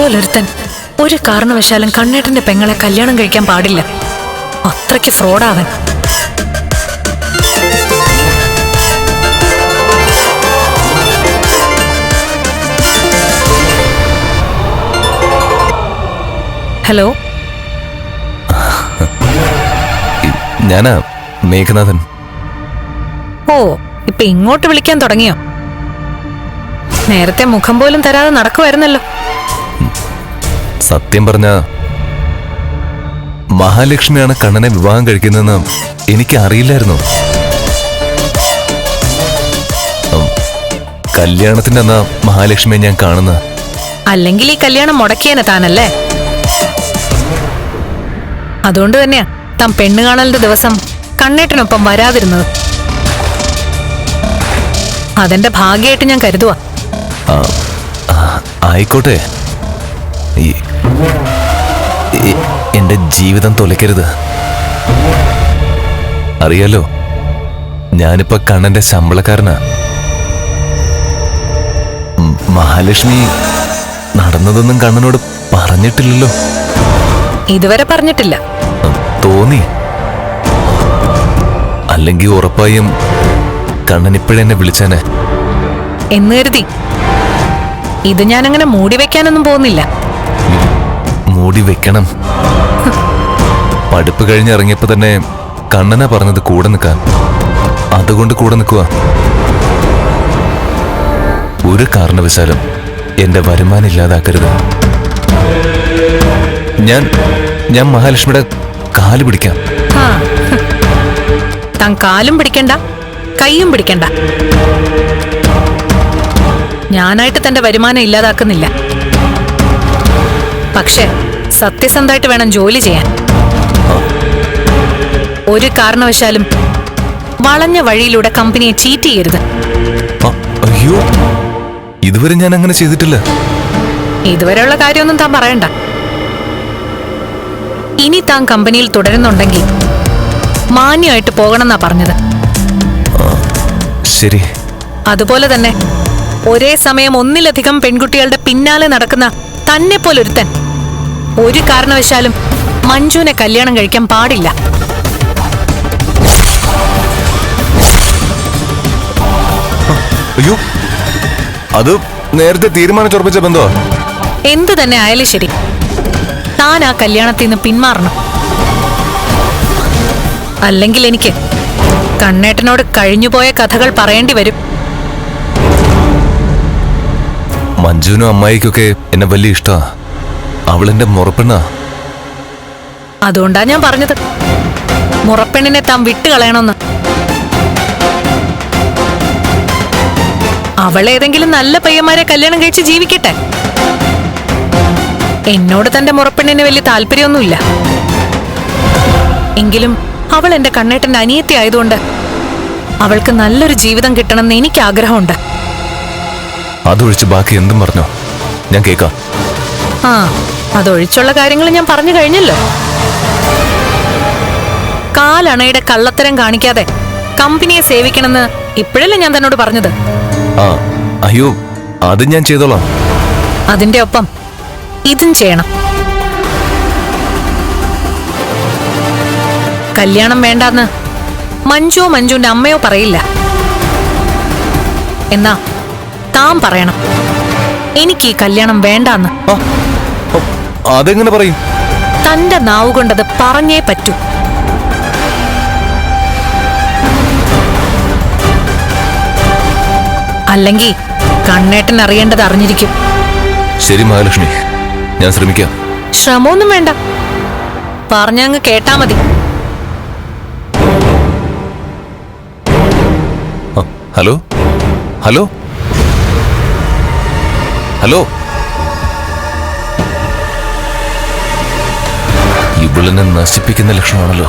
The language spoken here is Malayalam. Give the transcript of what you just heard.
അതുപോലൊരുത്തൻ ഒരു കാരണവശാലും കണ്ണേട്ടന്റെ പെങ്ങളെ കല്യാണം കഴിക്കാൻ പാടില്ല. അത്രയ്ക്ക് ഫ്രോഡാവൻ. ഹലോ? ഞാനാ മേഘനാഥൻ. ഓ ഇപ്പൊ ഇങ്ങോട്ട് വിളിക്കാൻ തുടങ്ങിയോ? നേരത്തെ മുഖം പോലും തരാതെ നടക്കുമായിരുന്നല്ലോ സത്യം പറഞ്ഞ മഹാലക്ഷ്മിയാണ് കണ്ണനെ വിവാഹം കഴിക്കുന്നതെന്ന് എനിക്ക് അറിയില്ലായിരുന്നു. കല്യാണത്തിന്റെ അന്നാ മഹാലക്ഷ്മിയെ ഞാൻ കാണുന്നത്. അല്ലെങ്കിൽ ഈ കല്യാണം മുടക്കിയേനെ താനല്ലേ? അതുകൊണ്ട് തന്നെയാ താൻ പെണ്ണ് കാണലിന്റെ ദിവസം കണ്ണേട്ടനൊപ്പം വരാതിരുന്നത്. അതെന്റെ ഭാഗ്യമായിട്ട് ഞാൻ കരുതുവാ. ആയിക്കോട്ടെ. എന്റെ ജീവിതം തൊലക്കരുത് അറിയാലോ ഞാനിപ്പോ കണ്ണന്റെ ശമ്പളക്കാരനാ. മഹാലക്ഷ്മി നടന്നതൊന്നും കണ്ണനോട് പറഞ്ഞിട്ടില്ലല്ലോ. ഇതുവരെ പറഞ്ഞിട്ടില്ല. തോന്നി. അല്ലെങ്കിൽ ഉറപ്പായും കണ്ണൻ ഇപ്പോഴെന്നെ വിളിച്ചേനെ. എന്ന് കരുതി. ഇത് ഞാനങ്ങനെ മൂടി വെക്കാനൊന്നും പോകുന്നില്ല. മൂടി വെക്കണം. പഠിപ്പ് കഴിഞ്ഞിറങ്ങിയപ്പോ തന്നെ കണ്ണന പറഞ്ഞത് കൂടെ നിൽക്കാൻ. അതുകൊണ്ട് കൂടെ നിൽക്കുക ഒരു കാരണവശാലും എന്റെ വരുമാനം ഇല്ലാതാക്കരുത്. ഞാൻ ഞാൻ മഹാലക്ഷ്മിയുടെ കാൽ പിടിക്കാം. താൻ കാലും പിടിക്കണ്ട കൈയും പിടിക്കണ്ട. ഞാനായിട്ട് തന്റെ വരുമാനം ഇല്ലാതാക്കുന്നില്ല. പക്ഷെ സത്യസന്ധമായിട്ട് വേണം ജോലി ചെയ്യാൻ. ഒരു കാരണവശാലും വളഞ്ഞ വഴിയിലൂടെ കമ്പനിയെ ചീറ്റ് ചെയ്യരുത്. അയ്യോ. ഇതുവരെ ഞാൻ അങ്ങനെ ചെയ്തിട്ടില്ല. ഇതുവരെയുള്ള കാര്യമൊന്നും താൻ പറയണ്ട. ഇനി താൻ കമ്പനിയിൽ തുടരുന്നുണ്ടെങ്കിൽ മാന്യമായിട്ട് പോകണമെന്നാ പറഞ്ഞത്. ശരി. അതുപോലെ തന്നെ ഒരേ സമയം ഒന്നിലധികം പെൺകുട്ടികളുടെ പിന്നാലെ നടക്കുന്ന തന്നെ പോലൊരുത്തൻ ഒരു കാരണവശാലും മഞ്ജുവിനെ കല്യാണം കഴിക്കാൻ പാടില്ല. അയ്യോ അത് നേരത്തെ തീരുമാനിച്ചുറപ്പിച്ച ബന്ധോ എന്തു തന്നെ ആയാലും ശരി. താൻ ആ കല്യാണത്തിൽ നിന്ന് പിന്മാറണം. അല്ലെങ്കിൽ എനിക്ക് കണ്ണേട്ടനോട് കഴിഞ്ഞുപോയ കഥകൾ പറയേണ്ടി വരും. മഞ്ജുവിനും അമ്മായിക്കൊക്കെ എന്നെ വലിയ ഇഷ്ടാ അവളെന്റെ മുറപ്പെണ്ണാ? അതുകൊണ്ടാ ഞാൻ പറഞ്ഞത്. മുറപ്പെണ്ണിനെ താൻ വിട്ടുകളയണമെന്ന് അവൾ ഏതെങ്കിലും നല്ല പയ്യന്മാരെ കല്യാണം കഴിച്ച് ജീവിക്കട്ടെ. എന്നോട് തന്റെ മുറപ്പെണ്ണിന് വലിയ താല്പര്യമൊന്നുമില്ല. എങ്കിലും അവൾ എന്റെ കണ്ണേട്ടന്റെ അനിയത്തി ആയതുകൊണ്ട് അവൾക്ക് നല്ലൊരു ജീവിതം കിട്ടണമെന്ന് എനിക്ക് ആഗ്രഹമുണ്ട്. അതൊഴിച്ച് ബാക്കി എന്തും പറഞ്ഞോ? ഞാൻ കേൾക്കാം ആ. അതൊഴിച്ചുള്ള കാര്യങ്ങൾ ഞാൻ പറഞ്ഞു കഴിഞ്ഞല്ലോ. കാലണയുടെ കള്ളത്തരം കാണിക്കാതെ കമ്പനിയെ സേവിക്കണമെന്ന് ഇപ്പോഴല്ലേ ഞാൻ തന്നോട് പറഞ്ഞത്? ആ അയ്യോ അത് ഞാൻ ചെയ്തോളാം. അതിന്റെ ഒപ്പം ഇതും ചെയ്യണം. കല്യാണം വേണ്ടെന്ന് മഞ്ജുവോ മഞ്ജുവിന്റെ അമ്മയോ പറയില്ല. എന്നാ താൻ പറയണം. എനിക്ക് ഈ കല്യാണം വേണ്ടാന്ന്. അതെങ്ങനെ പറയും? തന്റെ നാവ് കൊണ്ടത് പറഞ്ഞേ പറ്റൂ. അല്ലെങ്കിൽ കണ്ണേട്ടൻ അറിയേണ്ടത് അറിഞ്ഞിരിക്കും. ശരി മഹാലക്ഷ്മി ഞാൻ ശ്രമിക്കാം. ശ്രമമൊന്നും വേണ്ട. പറഞ്ഞങ്ങ് കേട്ടാ മതി. ഹലോ? ഹലോ? ഹലോ? ഇവളിനെ നശിപ്പിക്കുന്ന ലക്ഷണമാണല്ലോ.